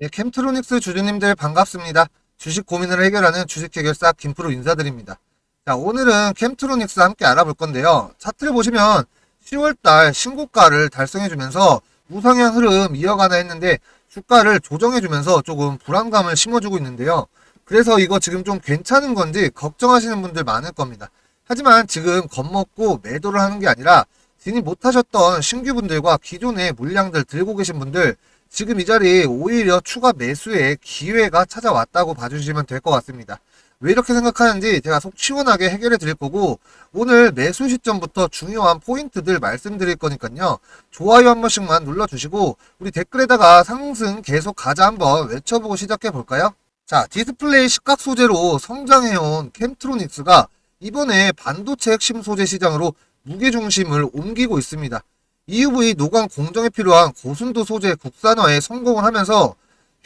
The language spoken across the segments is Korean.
네, 캠트로닉스 주주님들 반갑습니다. 주식 고민을 해결하는 주식 해결사 김프로 인사드립니다. 자, 오늘은 캠트로닉스 함께 알아볼 건데요. 차트를 보시면 10월달 신고가를 달성해주면서 우상향 흐름 이어가나 했는데 주가를 조정해주면서 조금 불안감을 심어주고 있는데요. 그래서 이거 지금 좀 괜찮은 건지 걱정하시는 분들 많을 겁니다. 하지만 지금 겁먹고 매도를 하는 게 아니라 진입 못하셨던 신규분들과 기존의 물량들 들고 계신 분들 지금 이 자리에 오히려 추가 매수의 기회가 찾아왔다고 봐주시면 될 것 같습니다. 왜 이렇게 생각하는지 제가 속 시원하게 해결해 드릴 거고 오늘 매수 시점부터 중요한 포인트들 말씀드릴 거니까요. 좋아요 한 번씩만 눌러주시고 우리 댓글에다가 상승 계속 가자 한번 외쳐보고 시작해 볼까요? 자 디스플레이 시각 소재로 성장해온 캠트로닉스가 이번에 반도체 핵심 소재 시장으로 무게중심을 옮기고 있습니다. EUV 노광 공정에 필요한 고순도 소재 국산화에 성공을 하면서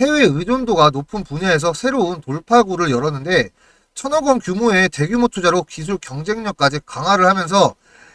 해외 의존도가 높은 분야에서 새로운 돌파구를 열었는데 천억 원 규모의 대규모 투자로 기술 경쟁력까지 강화를 하면서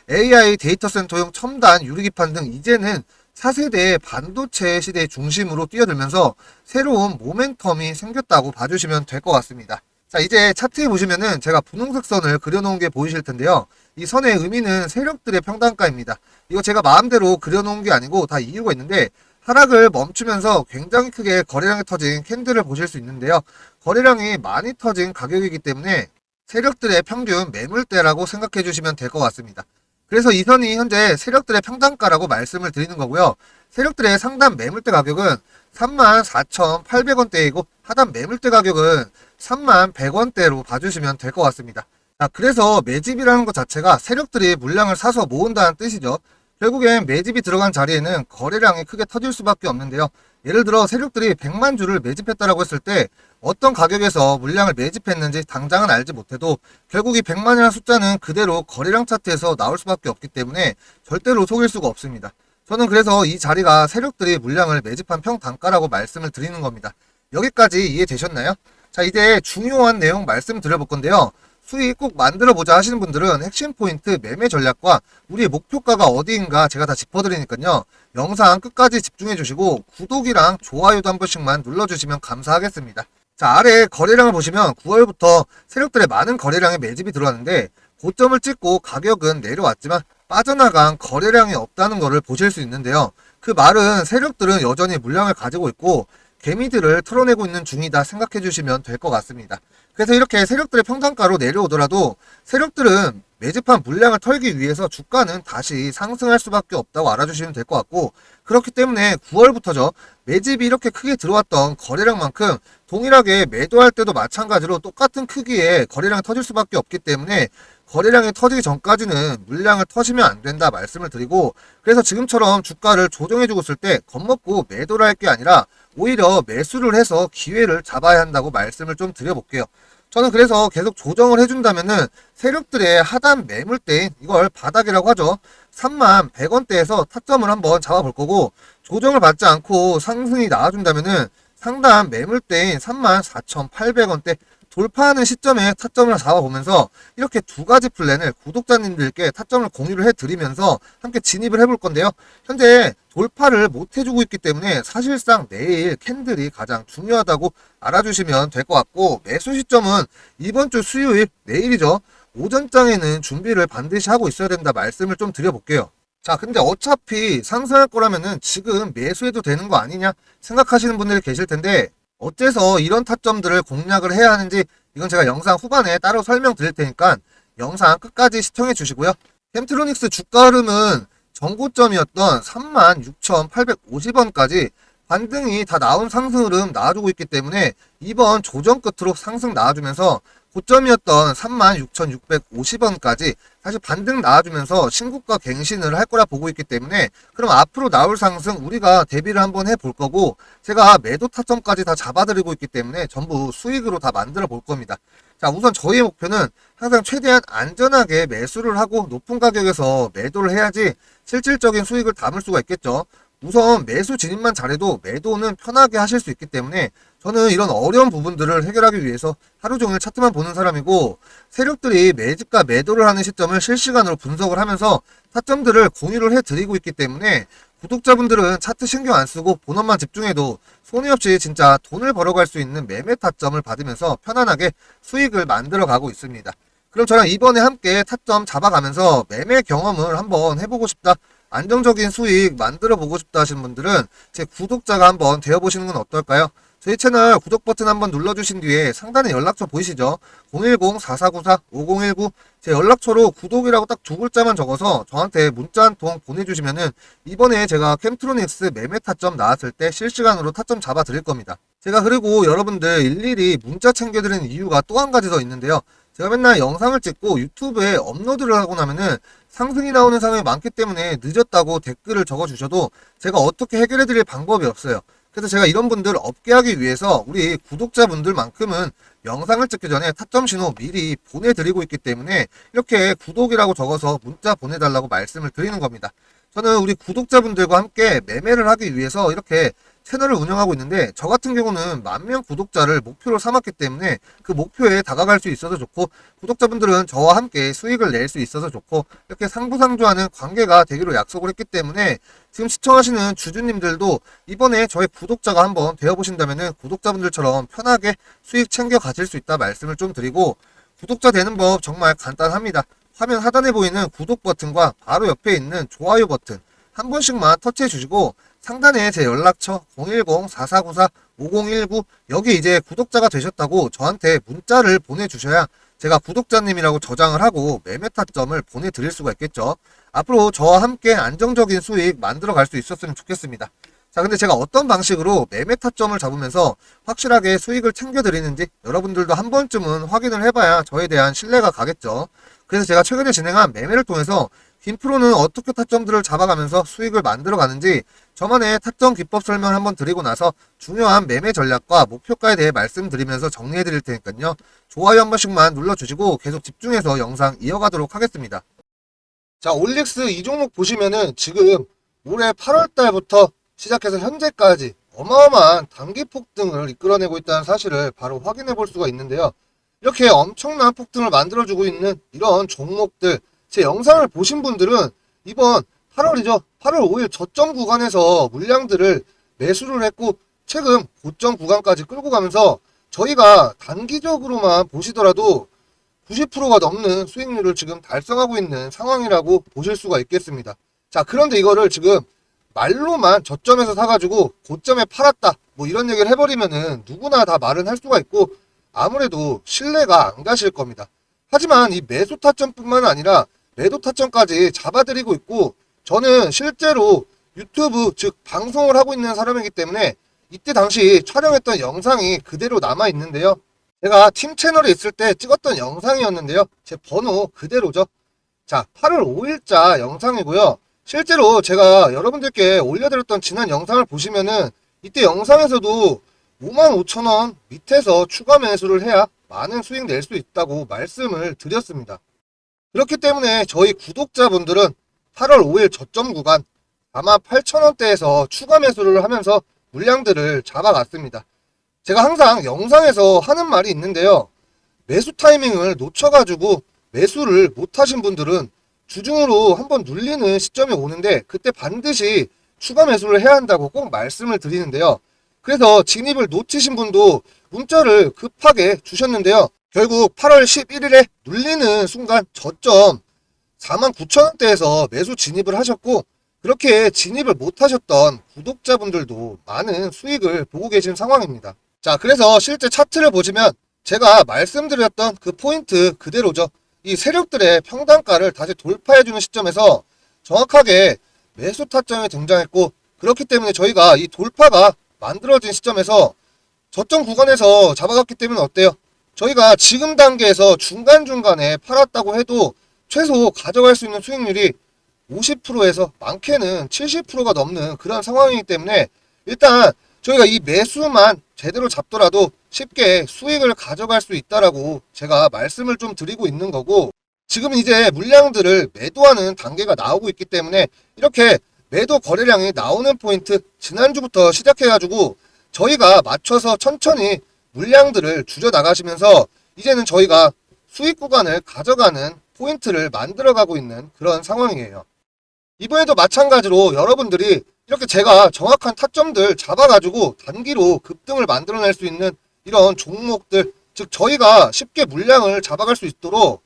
AI 데이터 센터용 첨단 유리기판 등 이제는 4세대 반도체 시대의 중심으로 뛰어들면서 새로운 모멘텀이 생겼다고 봐주시면 될 것 같습니다. 자, 이제 차트에 보시면은 제가 분홍색 선을 그려놓은 게 보이실 텐데요. 이 선의 의미는 세력들의 평단가입니다. 이거 제가 마음대로 그려놓은 게 아니고 다 이유가 있는데 하락을 멈추면서 굉장히 크게 거래량이 터진 캔들을 보실 수 있는데요. 거래량이 많이 터진 가격이기 때문에 세력들의 평균 매물대라고 생각해 주시면 될 것 같습니다. 그래서 이 선이 현재 세력들의 평단가라고 말씀을 드리는 거고요. 세력들의 상단 매물대 가격은 34,800원대이고 하단 매물대 가격은 31,100원대로 봐주시면 될 것 같습니다. 자, 그래서 매집이라는 것 자체가 세력들이 물량을 사서 모은다는 뜻이죠. 결국엔 매집이 들어간 자리에는 거래량이 크게 터질 수밖에 없는데요. 예를 들어 세력들이 100만 주를 매집했다라고 했을 때 어떤 가격에서 물량을 매집했는지 당장은 알지 못해도 결국 이 100만이라는 숫자는 그대로 거래량 차트에서 나올 수밖에 없기 때문에 절대로 속일 수가 없습니다. 저는 그래서 이 자리가 세력들이 물량을 매집한 평 단가라고 말씀을 드리는 겁니다. 여기까지 이해되셨나요? 자, 이제 중요한 내용 말씀드려볼 건데요. 수익 꼭 만들어 보자 하시는 분들은 핵심 포인트 매매 전략과 우리의 목표가가 어디인가 제가 다 짚어드리니까요. 영상 끝까지 집중해 주시고 구독이랑 좋아요도 한 번씩만 눌러주시면 감사하겠습니다. 자, 아래 거래량을 보시면 9월부터 세력들의 많은 거래량이 매집이 들어왔는데 고점을 찍고 가격은 내려왔지만 빠져나간 거래량이 없다는 것을 보실 수 있는데요. 그 말은 세력들은 여전히 물량을 가지고 있고 개미들을 털어내고 있는 중이다 생각해 주시면 될 것 같습니다. 그래서 이렇게 세력들의 평단가로 내려오더라도 세력들은 매집한 물량을 털기 위해서 주가는 다시 상승할 수밖에 없다고 알아주시면 될 것 같고 그렇기 때문에 9월부터죠 매집이 이렇게 크게 들어왔던 거래량만큼 동일하게 매도할 때도 마찬가지로 똑같은 크기의 거래량이 터질 수밖에 없기 때문에 거래량이 터지기 전까지는 물량을 터지면 안 된다 말씀을 드리고 그래서 지금처럼 주가를 조정해주고 있을 때 겁먹고 매도를 할 게 아니라 오히려 매수를 해서 기회를 잡아야 한다고 말씀을 좀 드려볼게요. 저는 그래서 계속 조정을 해준다면은 세력들의 하단 매물대인 이걸 바닥이라고 하죠. 3만 100원대에서 타점을 한번 잡아볼 거고 조정을 받지 않고 상승이 나와준다면은 상단 매물대인 3만 4,800원대 돌파하는 시점에 타점을 잡아보면서 이렇게 두 가지 플랜을 구독자님들께 타점을 공유를 해드리면서 함께 진입을 해볼 건데요. 현재 돌파를 못 해주고 있기 때문에 사실상 내일 캔들이 가장 중요하다고 알아주시면 될 것 같고 매수 시점은 이번 주 수요일 내일이죠. 오전장에는 준비를 반드시 하고 있어야 된다 말씀을 좀 드려볼게요. 자, 근데 어차피 상승할 거라면은 지금 매수해도 되는 거 아니냐 생각하시는 분들이 계실 텐데 어째서 이런 타점들을 공략을 해야 하는지 이건 제가 영상 후반에 따로 설명드릴 테니까 영상 끝까지 시청해 주시고요. 캠트로닉스 주가 흐름은 전고점이었던 36,850원까지 반등이 다 나온 상승 흐름 나와주고 있기 때문에 이번 조정 끝으로 상승 나와주면서 고점이었던 36,650원까지 사실 반등 나와주면서 신고가 갱신을 할 거라 보고 있기 때문에 그럼 앞으로 나올 상승 우리가 대비를 한번 해볼 거고 제가 매도 타점까지 다 잡아드리고 있기 때문에 전부 수익으로 다 만들어 볼 겁니다. 자 우선 저희의 목표는 항상 최대한 안전하게 매수를 하고 높은 가격에서 매도를 해야지 실질적인 수익을 담을 수가 있겠죠. 우선 매수 진입만 잘해도 매도는 편하게 하실 수 있기 때문에 저는 이런 어려운 부분들을 해결하기 위해서 하루 종일 차트만 보는 사람이고 세력들이 매집과 매도를 하는 시점을 실시간으로 분석을 하면서 타점들을 공유를 해드리고 있기 때문에 구독자분들은 차트 신경 안 쓰고 본업만 집중해도 손해 없이 진짜 돈을 벌어갈 수 있는 매매 타점을 받으면서 편안하게 수익을 만들어 가고 있습니다. 그럼 저랑 이번에 함께 타점 잡아가면서 매매 경험을 한번 해보고 싶다. 안정적인 수익 만들어 보고 싶다 하시는 분들은 제 구독자가 한번 되어 보시는 건 어떨까요? 저희 채널 구독 버튼 한번 눌러주신 뒤에 상단에 연락처 보이시죠? 010-4494-5019 제 연락처로 구독이라고 딱 두 글자만 적어서 저한테 문자 한 통 보내주시면은 이번에 제가 캠트로닉스 매매 타점 나왔을 때 실시간으로 타점 잡아 드릴 겁니다. 제가 그리고 여러분들 일일이 문자 챙겨드리는 이유가 또 한 가지 더 있는데요. 제가 맨날 영상을 찍고 유튜브에 업로드를 하고 나면은 상승이 나오는 상황이 많기 때문에 늦었다고 댓글을 적어주셔도 제가 어떻게 해결해 드릴 방법이 없어요. 그래서 제가 이런 분들 없게 하기 위해서 우리 구독자분들만큼은 영상을 찍기 전에 타점 신호 미리 보내드리고 있기 때문에 이렇게 구독이라고 적어서 문자 보내달라고 말씀을 드리는 겁니다. 저는 우리 구독자분들과 함께 매매를 하기 위해서 이렇게 채널을 운영하고 있는데 저 같은 경우는 만 명 구독자를 목표로 삼았기 때문에 그 목표에 다가갈 수 있어서 좋고 구독자분들은 저와 함께 수익을 낼 수 있어서 좋고 이렇게 상부상조하는 관계가 되기로 약속을 했기 때문에 지금 시청하시는 주주님들도 이번에 저의 구독자가 한번 되어보신다면 구독자분들처럼 편하게 수익 챙겨 가실 수 있다 말씀을 좀 드리고 구독자 되는 법 정말 간단합니다. 화면 하단에 보이는 구독 버튼과 바로 옆에 있는 좋아요 버튼 한 번씩만 터치해 주시고 상단에 제 연락처 010-4494-5019 여기 이제 구독자가 되셨다고 저한테 문자를 보내주셔야 제가 구독자님이라고 저장을 하고 매매 타점을 보내드릴 수가 있겠죠. 앞으로 저와 함께 안정적인 수익 만들어 갈 수 있었으면 좋겠습니다. 자, 근데 제가 어떤 방식으로 매매 타점을 잡으면서 확실하게 수익을 챙겨드리는지 여러분들도 한 번쯤은 확인을 해봐야 저에 대한 신뢰가 가겠죠. 그래서 제가 최근에 진행한 매매를 통해서 김프로는 어떻게 타점들을 잡아가면서 수익을 만들어 가는지 저만의 타점 기법 설명을 한번 드리고 나서 중요한 매매 전략과 목표가에 대해 말씀드리면서 정리해 드릴 테니까요. 좋아요 한 번씩만 눌러주시고 계속 집중해서 영상 이어가도록 하겠습니다. 자, 올릭스 이 종목 보시면은 지금 올해 8월 달부터 시작해서 현재까지 어마어마한 단기 폭등을 이끌어내고 있다는 사실을 바로 확인해 볼 수가 있는데요. 이렇게 엄청난 폭등을 만들어주고 있는 이런 종목들, 제 영상을 보신 분들은 이번 8월이죠. 8월 5일 저점 구간에서 물량들을 매수를 했고 최근 고점 구간까지 끌고 가면서 저희가 단기적으로만 보시더라도 90%가 넘는 수익률을 지금 달성하고 있는 상황이라고 보실 수가 있겠습니다. 자, 그런데 이거를 지금 말로만 저점에서 사가지고 고점에 팔았다. 뭐 이런 얘기를 해버리면은 누구나 다 말은 할 수가 있고 아무래도 신뢰가 안 가실 겁니다. 하지만 이 매수 타점뿐만 아니라 매도 타점까지 잡아드리고 있고 저는 실제로 유튜브 즉 방송을 하고 있는 사람이기 때문에 이때 당시 촬영했던 영상이 그대로 남아 있는데요. 제가 팀 채널에 있을 때 찍었던 영상이었는데요. 제 번호 그대로죠. 자, 8월 5일자 영상이고요. 실제로 제가 여러분들께 올려드렸던 지난 영상을 보시면은 이때 영상에서도 55,000원 밑에서 추가 매수를 해야 많은 수익 낼 수 있다고 말씀을 드렸습니다. 그렇기 때문에 저희 구독자분들은 8월 5일 저점 구간 48,000원대에서 추가 매수를 하면서 물량들을 잡아갔습니다. 제가 항상 영상에서 하는 말이 있는데요. 매수 타이밍을 놓쳐가지고 매수를 못하신 분들은 주중으로 한번 눌리는 시점이 오는데 그때 반드시 추가 매수를 해야 한다고 꼭 말씀을 드리는데요. 그래서 진입을 놓치신 분도 문자를 급하게 주셨는데요. 결국 8월 11일에 눌리는 순간 저점 49,000원대에서 매수 진입을 하셨고 그렇게 진입을 못하셨던 구독자분들도 많은 수익을 보고 계신 상황입니다. 자, 그래서 실제 차트를 보시면 제가 말씀드렸던 그 포인트 그대로죠. 이 세력들의 평단가를 다시 돌파해주는 시점에서 정확하게 매수 타점이 등장했고 그렇기 때문에 저희가 이 돌파가 만들어진 시점에서 저점 구간에서 잡아갔기 때문에 어때요? 저희가 지금 단계에서 중간중간에 팔았다고 해도 최소 가져갈 수 있는 수익률이 50%에서 많게는 70%가 넘는 그런 상황이기 때문에 일단 저희가 이 매수만 제대로 잡더라도 쉽게 수익을 가져갈 수 있다라고 제가 말씀을 좀 드리고 있는 거고 지금 이제 물량들을 매도하는 단계가 나오고 있기 때문에 이렇게 매도 거래량이 나오는 포인트 지난주부터 시작해가지고 저희가 맞춰서 천천히 물량들을 줄여 나가시면서 이제는 저희가 수익 구간을 가져가는 포인트를 만들어가고 있는 그런 상황이에요. 이번에도 마찬가지로 여러분들이 이렇게 제가 정확한 타점들 잡아가지고 단기로 급등을 만들어낼 수 있는 이런 종목들, 즉 저희가 쉽게 물량을 잡아갈 수 있도록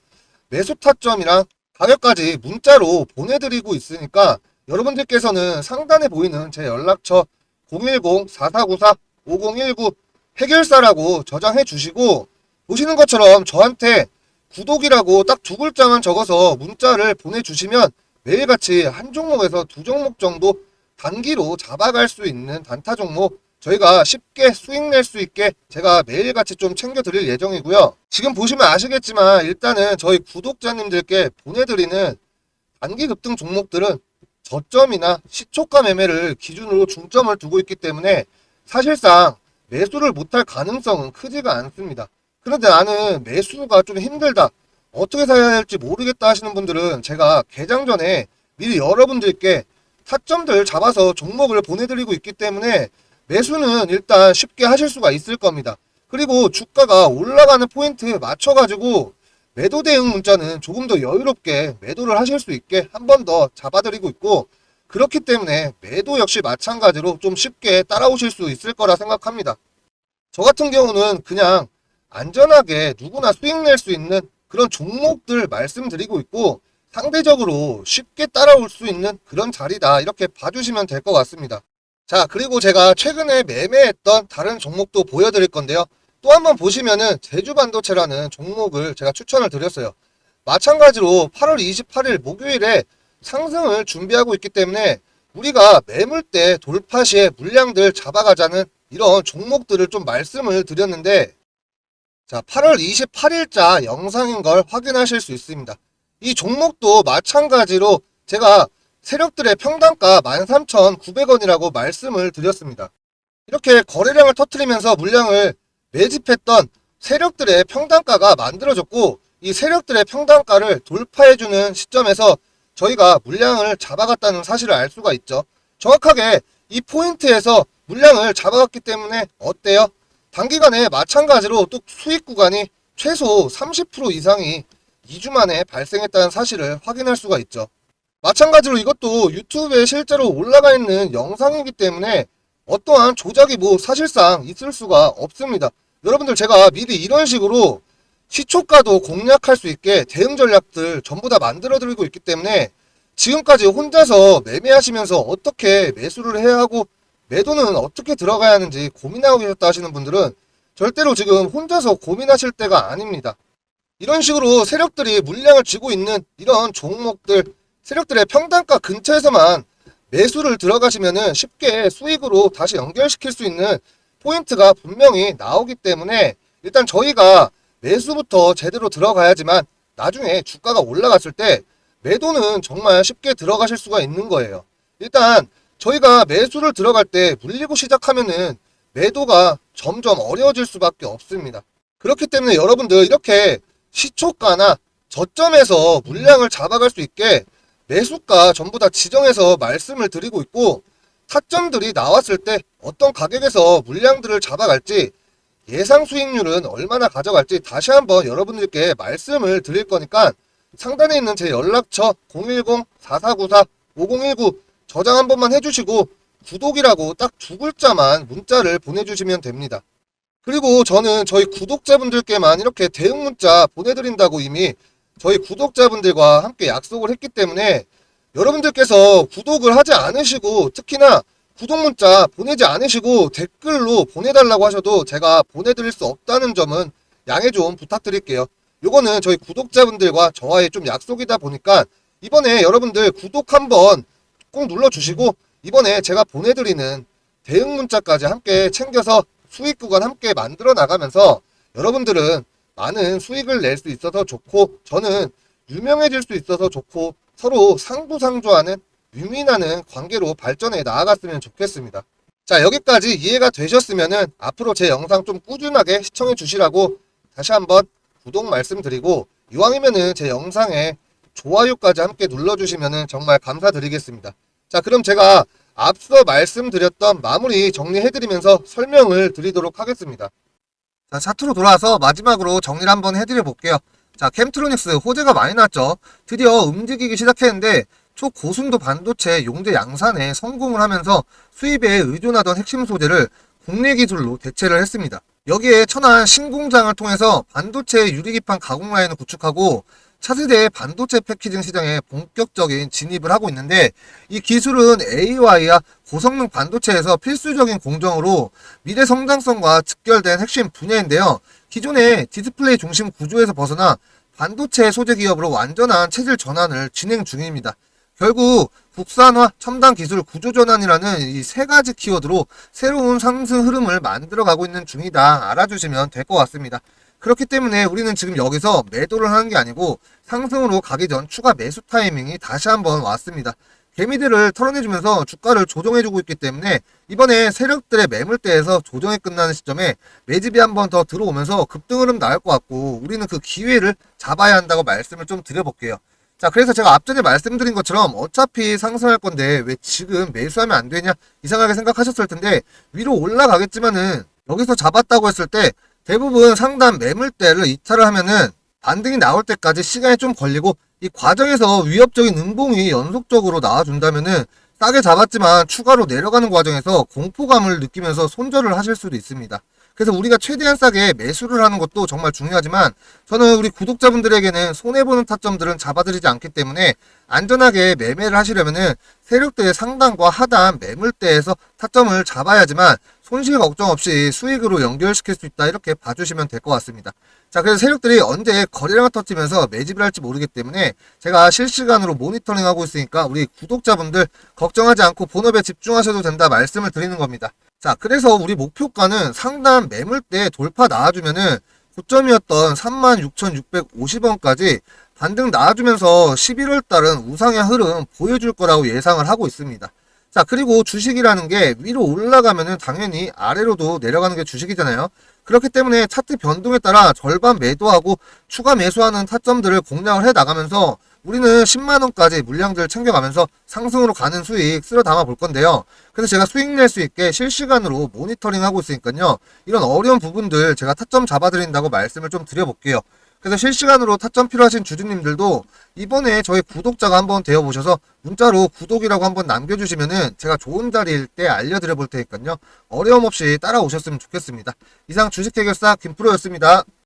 매수 타점이랑 가격까지 문자로 보내드리고 있으니까 여러분들께서는 상단에 보이는 제 연락처 010-4494-5019 해결사라고 저장해 주시고 보시는 것처럼 저한테 구독이라고 딱 두 글자만 적어서 문자를 보내주시면 매일같이 한 종목에서 두 종목 정도 단기로 잡아갈 수 있는 단타 종목 저희가 쉽게 수익 낼 수 있게 제가 매일같이 좀 챙겨드릴 예정이고요. 지금 보시면 아시겠지만 일단은 저희 구독자님들께 보내드리는 단기 급등 종목들은 저점이나 시초가 매매를 기준으로 중점을 두고 있기 때문에 사실상 매수를 못할 가능성은 크지가 않습니다. 그런데 나는 매수가 좀 힘들다. 어떻게 사야 할지 모르겠다 하시는 분들은 제가 개장 전에 미리 여러분들께 타점들 잡아서 종목을 보내드리고 있기 때문에 매수는 일단 쉽게 하실 수가 있을 겁니다. 그리고 주가가 올라가는 포인트 맞춰가지고 매도 대응 문자는 조금 더 여유롭게 매도를 하실 수 있게 한 번 더 잡아드리고 있고 그렇기 때문에 매도 역시 마찬가지로 좀 쉽게 따라오실 수 있을 거라 생각합니다. 저 같은 경우는 그냥 안전하게 누구나 수익 낼 수 있는 그런 종목들 말씀드리고 있고 상대적으로 쉽게 따라올 수 있는 그런 자리다 이렇게 봐주시면 될 것 같습니다. 자 그리고 제가 최근에 매매했던 다른 종목도 보여드릴 건데요. 또 한번 보시면은 제주반도체라는 종목을 제가 추천을 드렸어요. 마찬가지로 8월 28일 목요일에 상승을 준비하고 있기 때문에 우리가 매물대 돌파 시에 물량들 잡아가자는 이런 종목들을 좀 말씀을 드렸는데 자 8월 28일자 영상인 걸 확인하실 수 있습니다. 이 종목도 마찬가지로 제가 세력들의 평단가 13,900원이라고 말씀을 드렸습니다. 이렇게 거래량을 터트리면서 물량을 매집했던 세력들의 평단가가 만들어졌고 이 세력들의 평단가를 돌파해주는 시점에서 저희가 물량을 잡아갔다는 사실을 알 수가 있죠. 정확하게 이 포인트에서 물량을 잡아갔기 때문에 어때요? 단기간에 마찬가지로 또 수익 구간이 최소 30% 이상이 2주 만에 발생했다는 사실을 확인할 수가 있죠. 마찬가지로 이것도 유튜브에 실제로 올라가 있는 영상이기 때문에 어떠한 조작이 뭐 사실상 있을 수가 없습니다. 여러분들 제가 미리 이런 식으로 시초가도 공략할 수 있게 대응 전략들 전부 다 만들어 드리고 있기 때문에 지금까지 혼자서 매매하시면서 어떻게 매수를 해야 하고 매도는 어떻게 들어가야 하는지 고민하고 계셨다 하시는 분들은 절대로 지금 혼자서 고민하실 때가 아닙니다. 이런 식으로 세력들이 물량을 쥐고 있는 이런 종목들, 세력들의 평단가 근처에서만 매수를 들어가시면은 쉽게 수익으로 다시 연결시킬 수 있는 포인트가 분명히 나오기 때문에 일단 저희가 매수부터 제대로 들어가야지만 나중에 주가가 올라갔을 때 매도는 정말 쉽게 들어가실 수가 있는 거예요. 일단 저희가 매수를 들어갈 때 물리고 시작하면은 매도가 점점 어려워질 수밖에 없습니다. 그렇기 때문에 여러분들 이렇게 시초가나 저점에서 물량을 잡아갈 수 있게 매수가 전부 다 지정해서 말씀을 드리고 있고 타점들이 나왔을 때 어떤 가격에서 물량들을 잡아갈지 예상 수익률은 얼마나 가져갈지 다시 한번 여러분들께 말씀을 드릴 거니까 상단에 있는 제 연락처 010-4494-5019 저장 한 번만 해주시고 구독이라고 딱 두 글자만 문자를 보내주시면 됩니다. 그리고 저는 저희 구독자분들께만 이렇게 대응 문자 보내드린다고 이미 저희 구독자분들과 함께 약속을 했기 때문에 여러분들께서 구독을 하지 않으시고 특히나 구독 문자 보내지 않으시고 댓글로 보내달라고 하셔도 제가 보내드릴 수 없다는 점은 양해 좀 부탁드릴게요. 요거는 저희 구독자분들과 저와의 좀 약속이다 보니까 이번에 여러분들 구독 한번 꼭 눌러주시고 이번에 제가 보내드리는 대응 문자까지 함께 챙겨서 수익 구간 함께 만들어 나가면서 여러분들은 많은 수익을 낼 수 있어서 좋고 저는 유명해질 수 있어서 좋고 서로 상부상조하는 유민하는 관계로 발전해 나아갔으면 좋겠습니다. 자 여기까지 이해가 되셨으면은 앞으로 제 영상 좀 꾸준하게 시청해 주시라고 다시 한번 구독 말씀드리고 이왕이면은 제 영상에 좋아요까지 함께 눌러주시면은 정말 감사드리겠습니다. 자 그럼 제가 앞서 말씀드렸던 마무리 정리해드리면서 설명을 드리도록 하겠습니다. 자, 차트로 돌아와서 마지막으로 정리를 한번 해드려 볼게요. 자, 캠트로닉스 호재가 많이 났죠. 드디어 움직이기 시작했는데 초고순도 반도체 용재 양산에 성공을 하면서 수입에 의존하던 핵심 소재를 국내 기술로 대체를 했습니다. 여기에 천안 신공장을 통해서 반도체 유리기판 가공 라인을 구축하고 차세대 반도체 패키징 시장에 본격적인 진입을 하고 있는데 이 기술은 AI와 고성능 반도체에서 필수적인 공정으로 미래 성장성과 직결된 핵심 분야인데요. 기존의 디스플레이 중심 구조에서 벗어나 반도체 소재 기업으로 완전한 체질 전환을 진행 중입니다. 결국 국산화, 첨단 기술, 구조 전환이라는 이 세 가지 키워드로 새로운 상승 흐름을 만들어가고 있는 중이다. 알아주시면 될 것 같습니다. 그렇기 때문에 우리는 지금 여기서 매도를 하는 게 아니고 상승으로 가기 전 추가 매수 타이밍이 다시 한번 왔습니다. 개미들을 털어내주면서 주가를 조정해주고 있기 때문에 이번에 세력들의 매물대에서 조정이 끝나는 시점에 매집이 한 번 더 들어오면서 급등 흐름 나올 것 같고 우리는 그 기회를 잡아야 한다고 말씀을 좀 드려볼게요. 자, 그래서 제가 앞전에 말씀드린 것처럼 어차피 상승할 건데 왜 지금 매수하면 안 되냐 이상하게 생각하셨을 텐데 위로 올라가겠지만은 여기서 잡았다고 했을 때 대부분 상단 매물대를 이탈을 하면은 반등이 나올 때까지 시간이 좀 걸리고 이 과정에서 위협적인 음봉이 연속적으로 나와준다면은 싸게 잡았지만 추가로 내려가는 과정에서 공포감을 느끼면서 손절을 하실 수도 있습니다. 그래서 우리가 최대한 싸게 매수를 하는 것도 정말 중요하지만 저는 우리 구독자분들에게는 손해보는 타점들은 잡아드리지 않기 때문에 안전하게 매매를 하시려면은 세력대의 상단과 하단 매물대에서 타점을 잡아야지만 손실 걱정 없이 수익으로 연결시킬 수 있다 이렇게 봐주시면 될 것 같습니다. 자 그래서 세력들이 언제 거래량을 터뜨리면서 매집을 할지 모르기 때문에 제가 실시간으로 모니터링 하고 있으니까 우리 구독자분들 걱정하지 않고 본업에 집중하셔도 된다 말씀을 드리는 겁니다. 자 그래서 우리 목표가는 상단 매물대 돌파 나와주면은 고점이었던 36,650원까지 반등 나와주면서 11월 달은 우상향 흐름 보여줄 거라고 예상을 하고 있습니다. 자, 그리고 주식이라는 게 위로 올라가면은 당연히 아래로도 내려가는 게 주식이잖아요. 그렇기 때문에 차트 변동에 따라 절반 매도하고 추가 매수하는 타점들을 공략을 해 나가면서 우리는 10만원까지 물량들 챙겨가면서 상승으로 가는 수익 쓸어 담아 볼 건데요. 그래서 제가 수익 낼 수 있게 실시간으로 모니터링 하고 있으니까요. 이런 어려운 부분들 제가 타점 잡아드린다고 말씀을 좀 드려볼게요. 그래서 실시간으로 타점 필요하신 주주님들도 이번에 저희 구독자가 한번 되어보셔서 문자로 구독이라고 한번 남겨주시면은 제가 좋은 자리일 때 알려드려 볼 테니까요. 어려움 없이 따라오셨으면 좋겠습니다. 이상 주식 해결사 김프로였습니다.